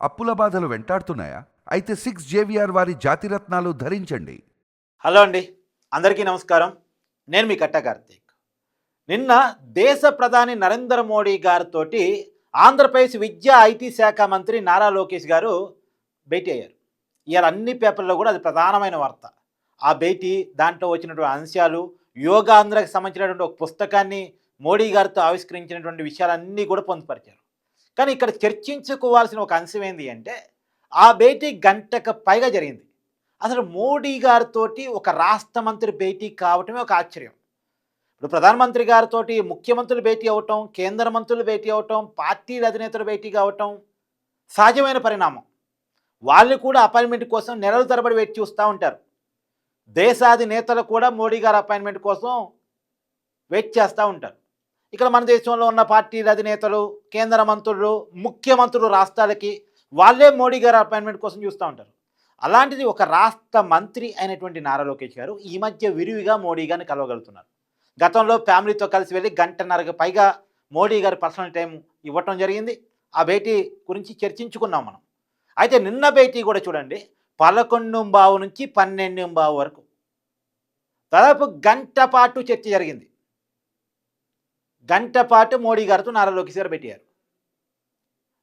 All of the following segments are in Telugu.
అప్పుల బాధలు వెంటాడుతున్నాయా? అయితే సిక్స్ జేవిఆర్ వారి జాతిరత్నాలు ధరించండి. హలో అండి. అందరికీ నమస్కారం. నేను మీ కట్ట కార్తీక్. నిన్న దేశ ప్రధాని నరేంద్ర మోడీ గారితో ఆంధ్రప్రదేశ్ విద్యా ఐటీ శాఖ మంత్రి నారా లోకేష్ గారు భేటీ అయ్యారు. ఇవాళ అన్ని పేపర్లో కూడా అది ప్రధానమైన వార్త. ఆ భేటీ దాంట్లో వచ్చినటువంటి అంశాలు యోగాంధ్రకు సంబంధించినటువంటి ఒక పుస్తకాన్ని మోడీ గారితో ఆవిష్కరించినటువంటి విషయాలన్నీ కూడా పొందుపరిచారు. కానీ ఇక్కడ చర్చించుకోవాల్సిన ఒక అంశం ఏంటి అంటే ఆ భేటీ గంటకు పైగా జరిగింది. అసలు మోడీ గారితో ఒక రాష్ట్ర మంత్రి భేటీ కావటమే ఒక ఆశ్చర్యం. ఇప్పుడు ప్రధానమంత్రి గారితో ముఖ్యమంత్రులు భేటీ అవటం కేంద్ర మంత్రులు భేటీ అవటం పార్టీల అధినేతలు భేటీ కావటం సహజమైన పరిణామం. వాళ్ళు కూడా అపాయింట్మెంట్ కోసం నెలల తరబడి వెయిట్ చూస్తూ ఉంటారు. దేశాధినేతలు కూడా మోడీ గారి అపాయింట్మెంట్ కోసం వెయిట్ చేస్తూ ఉంటారు. ఇక్కడ మన దేశంలో ఉన్న పార్టీల అధినేతలు కేంద్ర మంత్రులు ముఖ్యమంత్రులు రాష్ట్రాలకి వాళ్ళే మోడీ గారి అపాయింట్మెంట్ కోసం చూస్తూ ఉంటారు. అలాంటిది ఒక రాష్ట్ర మంత్రి అయినటువంటి నారా లోకేష్ గారు ఈ మధ్య విరివిగా మోడీ గారిని కలవగలుగుతున్నారు. గతంలో ఫ్యామిలీతో కలిసి వెళ్ళి గంటన్నరకు పైగా మోడీ గారి పర్సనల్ టైం ఇవ్వటం జరిగింది. ఆ భేటీ గురించి చర్చించుకున్నాం మనం. అయితే నిన్న భేటీ కూడా చూడండి పదకొండు బావు నుంచి పన్నెండు బావు వరకు. దాదాపు గంట పాటు చర్చ జరిగింది. గంట పాటు మోడీ గారితో నారా లోకేష్ గారు పెట్టారు.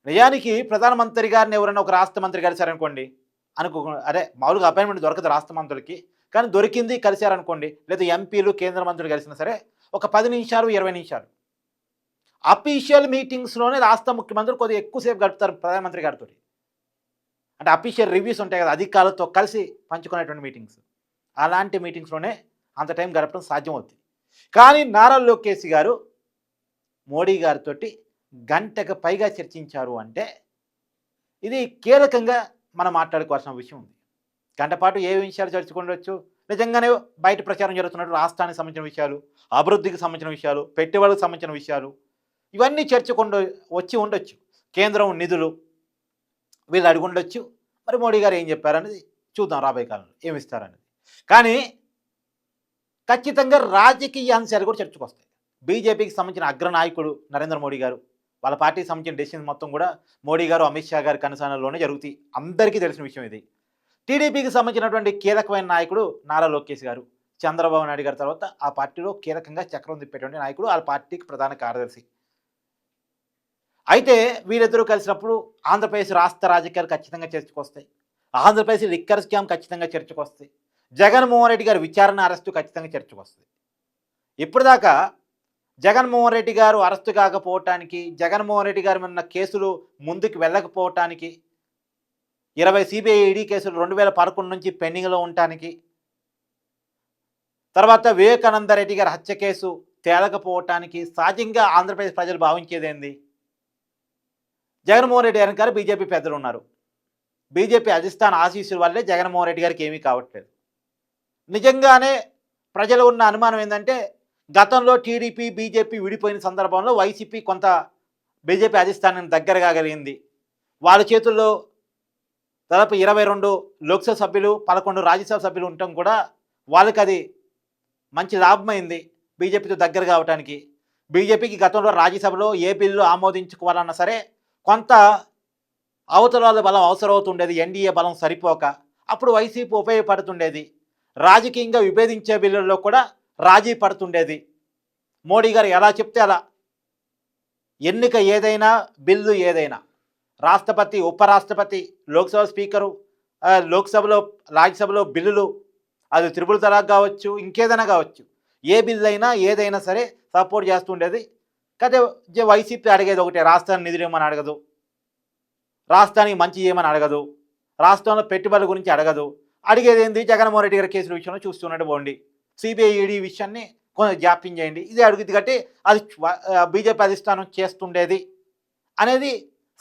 నిజానికి ప్రధానమంత్రి గారిని ఎవరైనా ఒక రాష్ట్ర మంత్రి కలిశారనుకోండి అనుకో అదే మామూలుగా అపాయింట్మెంట్ దొరకదు రాష్ట్ర మంత్రులకి కానీ దొరికింది కలిశారనుకోండి లేదా ఎంపీలు కేంద్ర మంత్రులు కలిసినా సరే ఒక పది నిమిషాలు ఇరవై నిమిషాలు. అఫీషియల్ మీటింగ్స్లోనే రాష్ట్ర ముఖ్యమంత్రి కొద్దిగా ఎక్కువసేపు గడుపుతారు ప్రధానమంత్రి గారితో. అంటే అఫీషియల్ రివ్యూస్ ఉంటాయి కదా అధికారులతో కలిసి పంచుకునేటువంటి మీటింగ్స్. అలాంటి మీటింగ్స్లోనే అంత టైం గడపడం సాధ్యం అవుతుంది కానీ నారా లోకేష్ గారు మోడీ గారితో గంటకు పైగా చర్చించారు అంటే ఇది కీలకంగా మనం మాట్లాడుకోవాల్సిన విషయం ఉంది. గంట పాటు ఏ విషయాలు చర్చుకుండొచ్చు నిజంగానే బయట ప్రచారం జరుగుతున్నట్టు రాష్ట్రానికి సంబంధించిన విషయాలు అభివృద్ధికి సంబంధించిన విషయాలు పెట్టుబడులకు సంబంధించిన విషయాలు ఇవన్నీ చర్చకుండా వచ్చి ఉండొచ్చు. కేంద్రం నిధులు వీళ్ళు అడిగి ఉండొచ్చు. మరి మోడీ గారు ఏం చెప్పారనేది చూద్దాం రాబోయే కాలంలో ఏమిస్తారనేది కానీ ఖచ్చితంగా రాజకీయ అంశాలు కూడా చర్చకు వస్తాయి. బీజేపీకి సంబంధించిన అగ్రనాయకుడు నరేంద్ర మోడీ గారు. వాళ్ళ పార్టీకి సంబంధించిన డెసిషన్ మొత్తం కూడా మోడీ గారు అమిత్ షా గారి కనసానంలోనే జరుగుతాయి. అందరికీ తెలిసిన విషయం ఇది. టీడీపీకి సంబంధించినటువంటి కీలకమైన నాయకుడు నారా లోకేష్ గారు. చంద్రబాబు నాయుడు గారి తర్వాత ఆ పార్టీలో కీలకంగా చక్రం తిప్పేటువంటి నాయకుడు ఆ పార్టీకి ప్రధాన కార్యదర్శి. అయితే వీరిద్దరూ కలిసినప్పుడు ఆంధ్రప్రదేశ్ రాష్ట్ర రాజకీయాలు ఖచ్చితంగా చర్చకొస్తాయి. ఆంధ్రప్రదేశ్ లిక్కర్ స్కామ్ ఖచ్చితంగా చర్చకు వస్తాయి జగన్మోహన్ రెడ్డి గారి విచారణ అరెస్టు ఖచ్చితంగా చర్చకు వస్తుంది ఇప్పటిదాకా జగన్మోహన్ రెడ్డి గారు అరెస్టు కాకపోవటానికి జగన్మోహన్ రెడ్డి గారి మీద ఉన్న కేసులు ముందుకు వెళ్ళకపోవటానికి ఇరవై సిబిఐ ఈడీ కేసులు రెండు వేల పదకొండు నుంచి పెండింగ్లో ఉండటానికి తర్వాత వివేకానంద రెడ్డి గారి హత్య కేసు తేలకపోవటానికి సహజంగా ఆంధ్రప్రదేశ్ ప్రజలు భావించేదేంది జగన్మోహన్ రెడ్డి గారి గారు బీజేపీ పెద్దలు ఉన్నారు. బీజేపీ అధిష్టాన ఆశీస్సుల వల్లే జగన్మోహన్ రెడ్డి గారికి ఏమీ కావట్లేదు. నిజంగానే ప్రజలు ఉన్న అనుమానం ఏంటంటే గతంలో టీడీపీ బీజేపీ విడిపోయిన సందర్భంలో వైసీపీ కొంత బీజేపీ అధిష్టానం దగ్గరగా కలిగింది. వాళ్ళ చేతుల్లో దాదాపు ఇరవై రెండు లోక్సభ సభ్యులు పదకొండు రాజ్యసభ సభ్యులు ఉండటం కూడా వాళ్ళకి అది మంచి లాభమైంది బీజేపీతో దగ్గర కావటానికి. బీజేపీకి గతంలో రాజ్యసభలో ఏ బిల్లు ఆమోదించుకోవాలన్నా సరే కొంత అవతల బలం అవసరమవుతుండేది ఎన్డీఏ బలం సరిపోక అప్పుడు వైసీపీ ఉపయోగపడుతుండేది. రాజకీయంగా విభేదించే బిల్లుల్లో కూడా రాజీ పడుతుండేది. మోడీ గారు ఎలా చెప్తే అలా. ఎన్నిక ఏదైనా బిల్లు ఏదైనా. రాష్ట్రపతి ఉపరాష్ట్రపతి లోక్సభ స్పీకరు లోక్సభలో రాజ్యసభలో బిల్లులు అది త్రిపుల్ తలాక్ కావచ్చు ఇంకేదైనా కావచ్చు. ఏ బిల్లు అయినా ఏదైనా సరే సపోర్ట్ చేస్తుండేది. కాకపోతే జ- వైసీపీ అడిగేది ఒకటే రాష్ట్రాన్ని నిధులు ఏమని అడగదు. రాష్ట్రానికి మంచి ఏమని అడగదు. రాష్ట్రంలో పెట్టుబడుల గురించి అడగదు. అడిగేది ఏంది? జగన్మోహన్ రెడ్డి గారి కేసుల విషయంలో చూస్తున్నట్టు బాగుండి సిబిఐ ఈడీ విషయాన్ని కొంచెం జాప్యం చేయండి. ఇది అడుగుద్ది కాబట్టి అది బీజేపీ అధిష్టానం చేస్తుండేది అనేది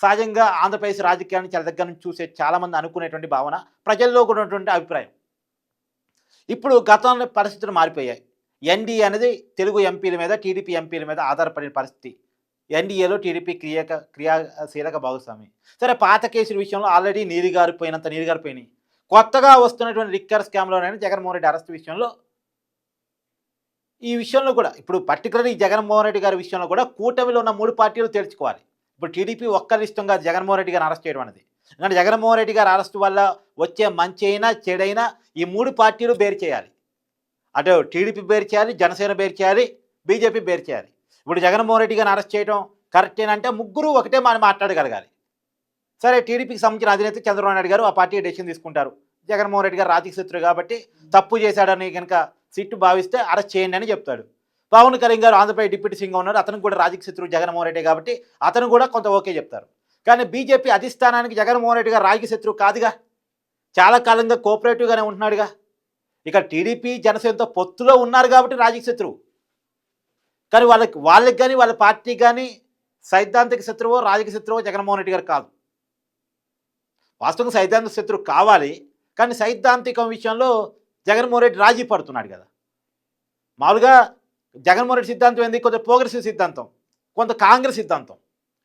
సహజంగా ఆంధ్రప్రదేశ్ రాజకీయాన్ని చాలా దగ్గర నుంచి చూసే చాలామంది అనుకునేటువంటి భావన ప్రజల్లో కూడా ఉన్నటువంటి అభిప్రాయం. ఇప్పుడు గతంలో పరిస్థితులు మారిపోయాయి. ఎన్డీఏ అనేది తెలుగు ఎంపీల మీద టీడీపీ ఎంపీల మీద ఆధారపడిన పరిస్థితి. ఎన్డీఏలో టీడీపీ క్రియక క్రియాశీలక భాగస్వామి. సరే పాత కేసుల విషయంలో ఆల్రెడీ నీరుగారిపోయినంత నీరుగారిపోయినాయి కొత్తగా వస్తున్నటువంటి రిక్కర్ స్కామ్లోనైనా జగన్మోహన్ రెడ్డి అరెస్ట్ విషయంలో ఈ విషయంలో కూడా ఇప్పుడు పర్టికులర్ ఈ జగన్మోహన్ రెడ్డి గారి విషయంలో కూడా కూటమిలో ఉన్న మూడు పార్టీలు తెలుసుకోవాలి ఇప్పుడు టీడీపీ ఒక్కరిష్టంగా జగన్మోహన్ రెడ్డి గారిని అరెస్ట్ చేయడం అనేది. ఎందుకంటే జగన్మోహన్ రెడ్డి గారి అరెస్ట్ వల్ల వచ్చే మంచి అయినా చెడైనా ఈ మూడు పార్టీలు బేరు చేయాలి. అటు టీడీపీ బేరు చేయాలి జనసేన బేరు చేయాలి బీజేపీ బేరు చేయాలి. ఇప్పుడు జగన్మోహన్ రెడ్డి గారిని అరెస్ట్ చేయడం కరెక్టేనంటే ముగ్గురు ఒకటే మనం మాట్లాడగలగాలి. సరే టీడీపీకి సంబంధించిన అధినేత చంద్రబాబు నాయుడు గారు ఆ పార్టీ డెసిషన్ తీసుకుంటారు. జగన్మోహన్ రెడ్డి గారు రాజకీయ శత్రువు కాబట్టి తప్పు చేశాడని కనుక సిట్టు భావిస్తే అరెస్ట్ చేయండి అని చెప్తాడు. పవన్ కళ్యాణ్ గారు ఆంధ్రప్రదేశ్ డిప్యూటీ సింగ్ ఉన్నారు. అతను కూడా రాజకీయ శత్రువు జగన్మోహన్ రెడ్డి కాబట్టి అతను కూడా కొంత ఓకే చెప్తారు. కానీ బీజేపీ అధిష్టానానికి జగన్మోహన్ రెడ్డి గారు రాజకీయ శత్రువు కాదుగా. చాలా కాలంగా కోఆపరేటివ్గానే ఉంటున్నాడుగా. ఇక టీడీపీ జనసేనతో పొత్తులో ఉన్నారు కాబట్టి రాజకీయ శత్రువు. కానీ వాళ్ళకి వాళ్ళకి కానీ వాళ్ళ పార్టీకి కానీ సైద్ధాంతిక శత్రువు రాజకీయ శత్రువు జగన్మోహన్ రెడ్డి గారు కాదు. వాస్తవంగా సైద్ధాంతిక శత్రువు కావాలి. కానీ సైద్ధాంతికం విషయంలో జగన్మోహన్ రెడ్డి రాజీ పడుతున్నాడు కదా. మామూలుగా జగన్మోహన్ రెడ్డి సిద్ధాంతం ఏంది? కొంత ప్రోగ్రెసివ్ సిద్ధాంతం కొంత కాంగ్రెస్ సిద్ధాంతం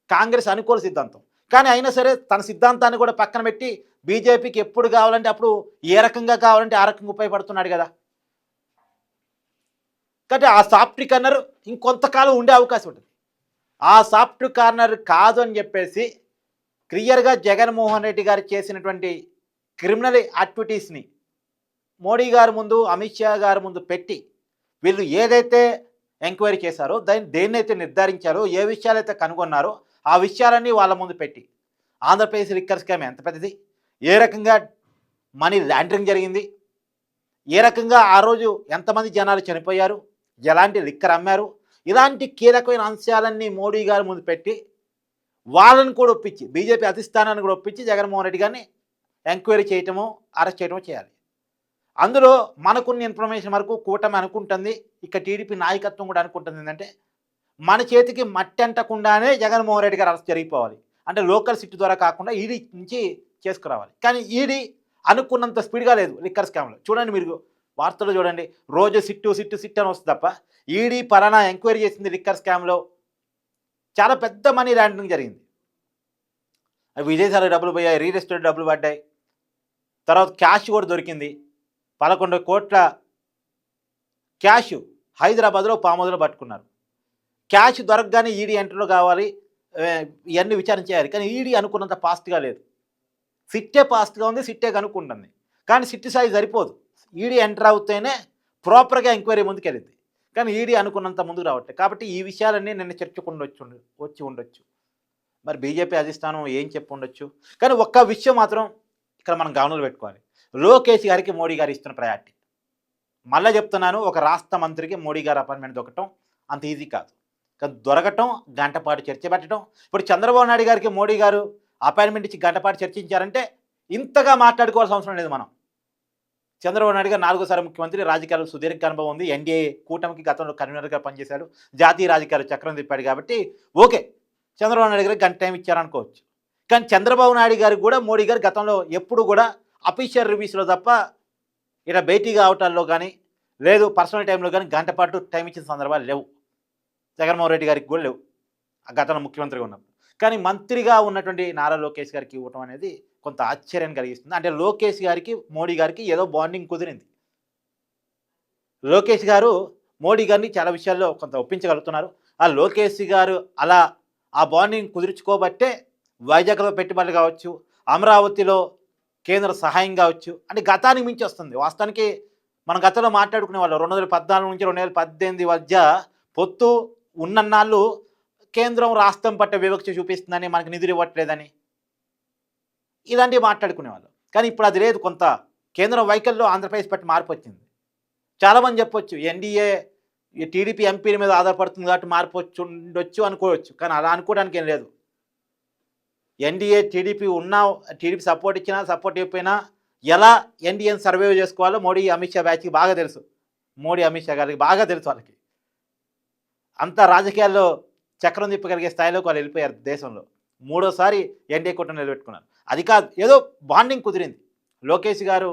కాంగ్రెస్ అనుకూల సిద్ధాంతం. కానీ అయినా సరే తన సిద్ధాంతాన్ని కూడా పక్కన పెట్టి బీజేపీకి ఎప్పుడు కావాలంటే అప్పుడు ఏ రకంగా కావాలంటే ఆ రకంగా ఉపయోగపడుతున్నాడు కదా. కాబట్టి ఆ సాఫ్ట్ కార్నర్ ఇంకొంతకాలం ఉండే అవకాశం ఉంటుంది. ఆ సాఫ్ట్ కార్నర్ కాదు అని చెప్పేసి క్లియర్గా జగన్మోహన్ రెడ్డి గారు చేసినటువంటి క్రిమినల్ యాక్టివిటీస్ని మోడీ గారి ముందు అమిత్ షా గారి ముందు పెట్టి వీళ్ళు ఏదైతే ఎంక్వైరీ చేశారో దాన్ని దేన్నైతే నిర్ధారించారో ఏ విషయాలైతే కనుగొన్నారో ఆ విషయాలన్నీ వాళ్ళ ముందు పెట్టి ఆంధ్రప్రదేశ్ లిక్కర్ స్కామ్ ఎంత పెద్దది? ఏ రకంగా మనీ ల్యాండరింగ్ జరిగింది? ఏ రకంగా ఆ రోజు ఎంతమంది జనాలు చనిపోయారు? ఎలాంటి లిక్కర్ అమ్మారు? ఇలాంటి కీలకమైన అంశాలన్నీ మోడీ గారి ముందు పెట్టి వాళ్ళని కూడా ఒప్పించి బీజేపీ అధిష్టానాన్ని కూడా ఒప్పించి జగన్మోహన్ రెడ్డి గారిని ఎంక్వైరీ చేయటము అరెస్ట్ చేయటము చేయాలి. అందులో మనకున్న ఇన్ఫర్మేషన్ వరకు కూటమి అనుకుంటుంది ఇక టీడీపీ నాయకత్వం కూడా అనుకుంటుంది ఏంటంటే మన చేతికి మట్టి అంటకుండానే జగన్మోహన్ రెడ్డి గారు అరెస్ట్ జరిగిపోవాలి. అంటే లోకల్ సిట్ ద్వారా కాకుండా ఈడీ నుంచి చేసుకురావాలి. కానీ ఈడీ అనుకున్నంత స్పీడ్గా లేదు లిక్కర్ స్కామ్లో. చూడండి మీరు వార్తలు చూడండి. రోజు సిట్టు సిట్టు సిట్టు అని వస్తుంది తప్ప ఈడీ పలానా ఎంక్వైరీ చేసింది లిక్కర్ స్కామ్లో. చాలా పెద్ద మనీ ల్యాండింగ్ జరిగింది. విదేశాలకు డబ్బులు పోయాయి రియల్ ఎస్టేట్ డబ్బులు పడ్డాయి. తర్వాత క్యాష్ కూడా దొరికింది. పదకొండు కోట్ల క్యాష్ హైదరాబాద్లో పామోదులో పట్టుకున్నారు. క్యాష్ దొరకగానే ఈడీ ఎంటర్లో కావాలి ఇవన్నీ విచారణ చేయాలి కానీ ఈడీ అనుకున్నంత ఫాస్ట్గా లేదు. సిట్టే ఫాస్ట్గా ఉంది సిట్టే కనుక్కుంటుంది. కానీ సిట్టి సాయి సరిపోదు. ఈడీ ఎంటర్ అవుతేనే ప్రాపర్గా ఎంక్వైరీ ముందుకెళ్ళింది కానీ ఈడీ అనుకున్నంత ముందుకు రావట్లేదు కాబట్టి ఈ విషయాలన్నీ నిన్న చర్చకుండా వచ్చి వచ్చి ఉండొచ్చు. మరి బీజేపీ అధిష్టానం ఏం చెప్పి ఉండొచ్చు? కానీ ఒక్క విషయం మాత్రం ఇక్కడ మనం గమనంలో పెట్టుకోవాలి లోకేష్ గారికి మోడీ గారు ఇస్తున్న ప్రయారిటీ మళ్ళీ చెప్తున్నాను ఒక రాష్ట్ర మంత్రికి మోడీ గారు అపాయింట్మెంట్ దొరకటం అంత ఈజీ కాదు. కానీ దొరకటం గంటపాటు చర్చ పెట్టడం ఇప్పుడు చంద్రబాబు నాయుడు గారికి మోడీ గారు అపాయింట్మెంట్ ఇచ్చి గంటపాటు చర్చించారంటే ఇంతగా మాట్లాడుకోవాల్సిన అవసరం లేదు మనం. చంద్రబాబు నాయుడు గారు నాలుగోసారి ముఖ్యమంత్రి రాజకీయాలు సుదీర్ఘ అనుభవం ఉంది. ఎన్డీఏ కూటమికి గతంలో కన్వీనర్గా పనిచేశాడు. జాతీయ రాజకీయాలు చక్రం తిప్పాడు కాబట్టి ఓకే చంద్రబాబు నాయుడు గారికి గంట టైం ఇచ్చారనుకోవచ్చు. కానీ చంద్రబాబు నాయుడు గారికి కూడా మోడీ గారు గతంలో ఎప్పుడు కూడా అఫీషియల్ రివ్యూస్లో తప్ప ఇలా భేటీగా అవటాల్లో కానీ లేదు పర్సనల్ టైంలో కానీ గంట పాటు టైం ఇచ్చిన సందర్భాలు లేవు. జగన్మోహన్ రెడ్డి గారికి కూడా లేవు. ఆ గతంలో ముఖ్యమంత్రిగా ఉన్నప్పుడు. కానీ మంత్రిగా ఉన్నటువంటి నారా లోకేష్ గారికి ఇవ్వటం అనేది కొంత ఆశ్చర్యం కలిగిస్తుంది. అంటే లోకేష్ గారికి మోడీ గారికి ఏదో బాండింగ్ కుదిరింది. లోకేష్ గారు మోడీ గారిని చాలా విషయాల్లో కొంత ఒప్పించగలుగుతున్నారు. ఆ లోకేష్ గారు అలా ఆ బాండింగ్ కుదుర్చుకోబట్టే వైజాగ్లో పెట్టుబడులు కావచ్చు అమరావతిలో కేంద్ర సహాయం కావచ్చు. అంటే గతానికి మించి వస్తుంది వాస్తవానికి మన గతంలో మాట్లాడుకునే వాళ్ళు రెండు వేల పద్నాలుగు నుంచి రెండు వేల పద్దెనిమిది మధ్య పొత్తు ఉన్నన్నాళ్ళు కేంద్రం రాష్ట్రం పట్ల వివక్ష చూపిస్తుందని మనకి నిధులు ఇవ్వట్లేదని ఇలాంటివి మాట్లాడుకునేవాళ్ళు కానీ ఇప్పుడు అది లేదు. కొంత కేంద్రం వైఖరిలో ఆంధ్రప్రదేశ్ పట్ల మార్పు వచ్చింది. చాలామంది చెప్పొచ్చు ఎన్డీఏ ఈ టీడీపీ ఎంపీల మీద ఆధారపడుతుంది కాబట్టి మార్పు వచ్చి ఉండొచ్చు అనుకోవచ్చు. కానీ అలా అనుకోవడానికి ఏం లేదు. ఎన్డీఏ టీడీపీ ఉన్నా టీడీపీ సపోర్ట్ ఇచ్చినా సపోర్ట్ ఇవ్వకపోయినా ఎలా ఎన్డీఏని సర్వైవ్ చేసుకోవాలో మోడీ అమిత్ షా బ్యాచ్కి బాగా తెలుసు. మోడీ అమిత్ షా గారికి బాగా తెలుసు వాళ్ళకి. అంత రాజకీయాల్లో చక్రం తిప్పగలిగే స్థాయిలోకి వాళ్ళు వెళ్ళిపోయారు దేశంలో. మూడోసారి ఎన్డీఏ కూటమి నిలబెట్టుకున్నారు. అది కాదు ఏదో బాండింగ్ కుదిరింది. లోకేష్ గారు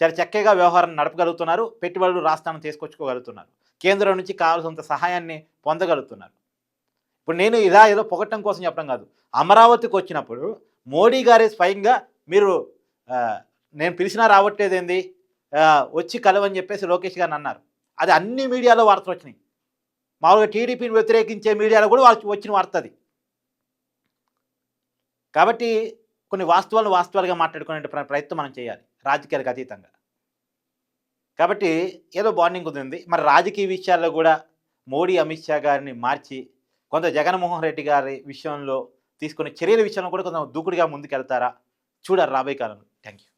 చాలా చక్కగా వ్యవహారం నడపగలుగుతున్నారు పెట్టుబడులు రాష్ట్రాన్ని తీసుకొచ్చుకోగలుగుతున్నారు. కేంద్రం నుంచి కావాల్సినంత సహాయాన్ని పొందగలుగుతున్నారు. ఇప్పుడు నేను ఇలా ఏదో పొగట్టం కోసం చెప్పడం కాదు. అమరావతికి వచ్చినప్పుడు మోడీ గారే స్వయంగా మీరు నేను పిలిచినా రావట్లేదేంది వచ్చి కలవని చెప్పేసి లోకేష్ గారిని అన్నారు. అది అన్ని మీడియాలో వార్తలు వచ్చినాయి. మామూలుగా టీడీపీని వ్యతిరేకించే మీడియాలో కూడా వాళ్ళు వచ్చిన వార్త అది. కాబట్టి కొన్ని వాస్తవాలు వాస్తవాలుగా మాట్లాడుకునే ప్రయత్నం మనం చేయాలి రాజకీయాలకు అతీతంగా. కాబట్టి ఏదో బాండింగ్ కుదిరింది మరి రాజకీయ విషయాల్లో కూడా మోడీ అమిత్ షా గారిని మార్చి కొంత జగన్మోహన్ రెడ్డి గారి విషయంలో తీసుకునే చర్యల విషయంలో కూడా కొంత దూకుడుగా ముందుకెళ్తారా? చూడాలి రాబోయే కాలంలో. Thank you